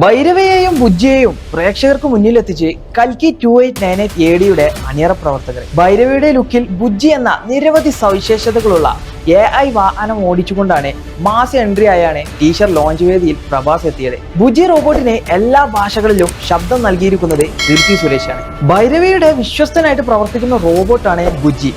ഭൈരവയെയും ബുജ്ജിയെയും പ്രേക്ഷകർക്ക് മുന്നിലെത്തിച്ച് കൽക്കി two eight nine eight A ഡിയുടെ അണിയറ പ്രവർത്തകർ ഭൈരവയുടെ ലുക്കിൽ ബുജ്ജി എന്ന നിരവധി സവിശേഷതകളുള്ള എ ഐ വാഹനം ഓടിച്ചുകൊണ്ടാണ് മാസ് എൻട്രി ആയാണ് ടീച്ചർ ലോഞ്ച് വേദിയിൽ പ്രഭാസ് എത്തിയത്. ബുജി റോബോട്ടിന് എല്ലാ ഭാഷകളിലും ശബ്ദം നൽകിയിരിക്കുന്നത് കീർത്തി സുരേഷാണ് ഭൈരവയുടെ വിശ്വസ്തനായിട്ട് പ്രവർത്തിക്കുന്ന റോബോട്ടാണ് ബുജ്ജി.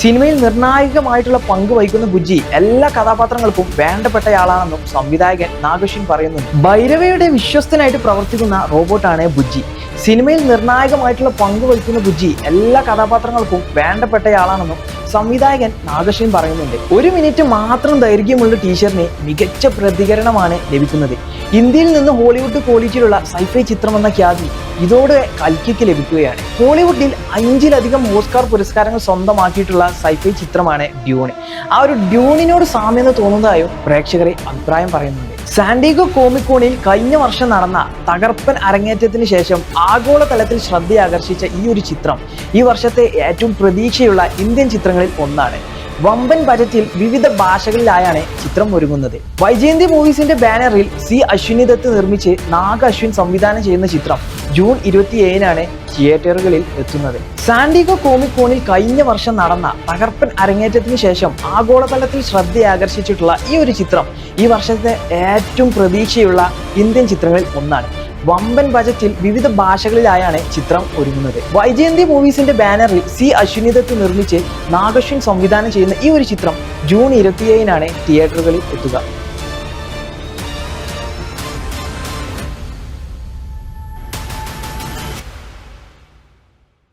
സിനിമയിൽ നിർണായകമായിട്ടുള്ള പങ്ക് വഹിക്കുന്ന ബുജ്ജി എല്ലാ കഥാപാത്രങ്ങൾക്കും വേണ്ടപ്പെട്ടയാളാണെന്നും സംവിധായകൻ നാഗശ്വൻ പറയുന്നു. ഭൈരവയുടെ വിശ്വസ്തനായിട്ട് പ്രവർത്തിക്കുന്ന റോബോട്ടാണ് ബുജ്ജി സിനിമയിൽ നിർണായകമായിട്ടുള്ള പങ്ക് വഹിക്കുന്ന ബുജ്ജി എല്ലാ കഥാപാത്രങ്ങൾക്കും വേണ്ടപ്പെട്ടയാളാണെന്നും സംവിധായകൻ നാഗശ്വൻ പറയുന്നുണ്ട്. ഒരു മിനിറ്റ് മാത്രം ദൈർഘ്യമുള്ള ടീച്ചറിന് മികച്ച പ്രതികരണമാണ് ലഭിക്കുന്നത്. ഇന്ത്യയിൽ നിന്ന് ഹോളിവുഡ് ക്വാളിറ്റിയിലുള്ള സൈഫൈ ചിത്രമെന്ന ഖ്യാതി ഇതോടെ കൽക്കിക്ക് ലഭിക്കുകയാണ്. ഹോളിവുഡിൽ അഞ്ചിലധികം ഓസ്കാർ പുരസ്കാരങ്ങൾ സ്വന്തമാക്കിയിട്ടുള്ള സൈഫൈ ചിത്രമാണ് ഡ്യൂണ്. ആ ഒരു ഡ്യൂണിനോട് സാമ്യത തോന്നുന്നതായും പ്രേക്ഷകരെ അഭിപ്രായം പറയുന്നുണ്ട്. സാൻഡിഗോ കോമിക്കോണിൽ കഴിഞ്ഞ വർഷം നടന്ന തകർപ്പൻ അരങ്ങേറ്റത്തിന് ശേഷം ആഗോളതലത്തിൽ ശ്രദ്ധയാകർഷിച്ച ഈ ഒരു ചിത്രം ഈ വർഷത്തെ ഏറ്റവും പ്രതീക്ഷയുള്ള ഇന്ത്യൻ ചിത്രങ്ങളിൽ ഒന്നാണ്. വമ്പൻ ബജറ്റിൽ വിവിധ ഭാഷകളിലായാണ് ചിത്രം ഒരുങ്ങുന്നത്. വൈജയന്തി മൂവീസിന്റെ ബാനറിൽ സി അശ്വിനി ദത്ത് നിർമ്മിച്ച് നാഗ അശ്വിൻ സംവിധാനം ചെയ്യുന്ന ചിത്രം ജൂൺ ഇരുപത്തി ഏഴിനാണ് തിയേറ്ററുകളിൽ എത്തുന്നത്. സാൻഡിഗോ കോമിക് കോണിൽ കഴിഞ്ഞ വർഷം നടന്ന തകർപ്പൻ അരങ്ങേറ്റത്തിന് ശേഷം ആഗോളതലത്തിൽ ശ്രദ്ധയാകർഷിച്ചിട്ടുള്ള ഈ ഒരു ചിത്രം ഈ വർഷത്തെ ഏറ്റവും പ്രതീക്ഷയുള്ള ഇന്ത്യൻ ചിത്രങ്ങളിൽ ഒന്നാണ്. വമ്പൻ ബജറ്റിൽ വിവിധ ഭാഷകളിലായാണ് ചിത്രം ഒരുങ്ങുന്നത്. വൈജയന്തി മൂവീസിന്റെ ബാനറിൽ സി അശ്വിനിതത്ത് നിർമ്മിച്ച് നാഗശ്വിൻ സംവിധാനം ചെയ്യുന്ന ഈ ഒരു ചിത്രം ജൂൺ ഇരുപത്തിയേഴിനാണ് തിയേറ്ററുകളിൽ എത്തുക.